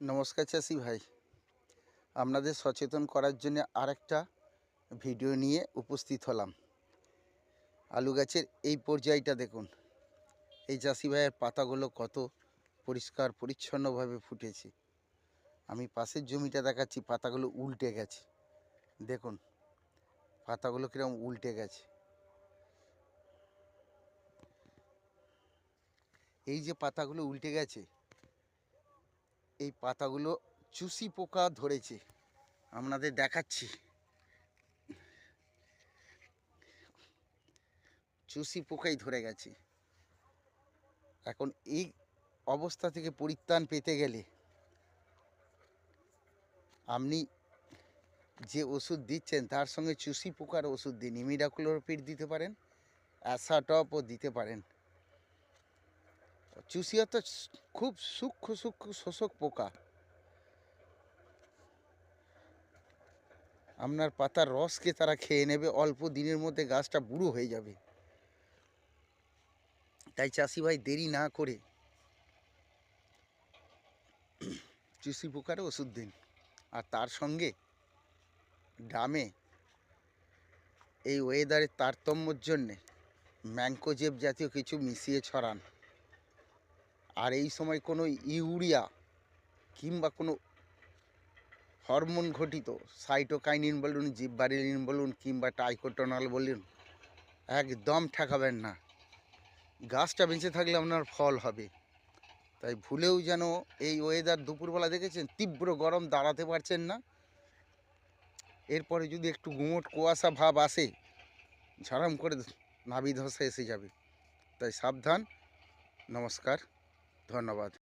নমস্কার চাষি ভাই। আপনাদের সচেতন করার জন্য আরেকটা ভিডিও নিয়ে উপস্থিত হলাম। আলু গাছের এই পর্যায়টা দেখুন। এই চাষি ভাইয়ের পাতাগুলো কত পরিষ্কার, পরিচ্ছন্নভাবে ফুটেছে। আমি পাশের জমিটা দেখাচ্ছি, পাতাগুলো উল্টে গেছে। দেখুন, পাতাগুলো কীরকম উল্টে গেছে। এই যে পাতাগুলো উল্টে গেছে এই পাতাগুলো চুষি পোকা ধরেছে। আপনাদের দেখাচ্ছি। চুষি পোকাই ধরে গেছে। এখন এই অবস্থা থেকে পরিত্রাণ পেতে গেলে আপনি যে ওষুধ দিচ্ছেন, তার সঙ্গে চুষি পোকার ওষুধ দিন। ইমিডাক্লোরোপিড দিতে পারেন, অ্যাসাটপও দিতে পারেন। চুষিয়া তো খুব সূক্ষ্ম সূক্ষ্ম শোষক পোকা। আপনার পাতার রসকে তারা খেয়ে নেবে, অল্প দিনের মধ্যে গাছটা বুড়ো হয়ে যাবে। তাই চাষি ভাই দেরি না করে চুষি পোকার ওষুধ দিন। আর তার সঙ্গে ড্রামে এই ওয়েদারের তারতম্যর জন্যে ম্যাঙ্কোজেব জাতীয় কিছু মিশিয়ে ছড়ান। আর এই সময় কোনো ইউরিয়া কিংবা কোনো হরমোন ঘটিত, সাইটোকাইনিন বলুন, জিব্বারিলিন বলুন কিংবা টাইকোটোনাল বলুন, একদম ঠেকাবেন না। গাছটা বেঁচে থাকলে আপনার ফল হবে। তাই ভুলেও যেন এই ওয়েদার দুপুরবেলা দেখেছেন, তীব্র গরম দাঁড়াতে পারছেন না। এরপরে যদি একটু গুমোট কুয়াশা ভাব আসে, ঝাড়াম করে নাভি ধসে এসে যাবে। তাই সাবধান। নমস্কার। ধন্যবাদ।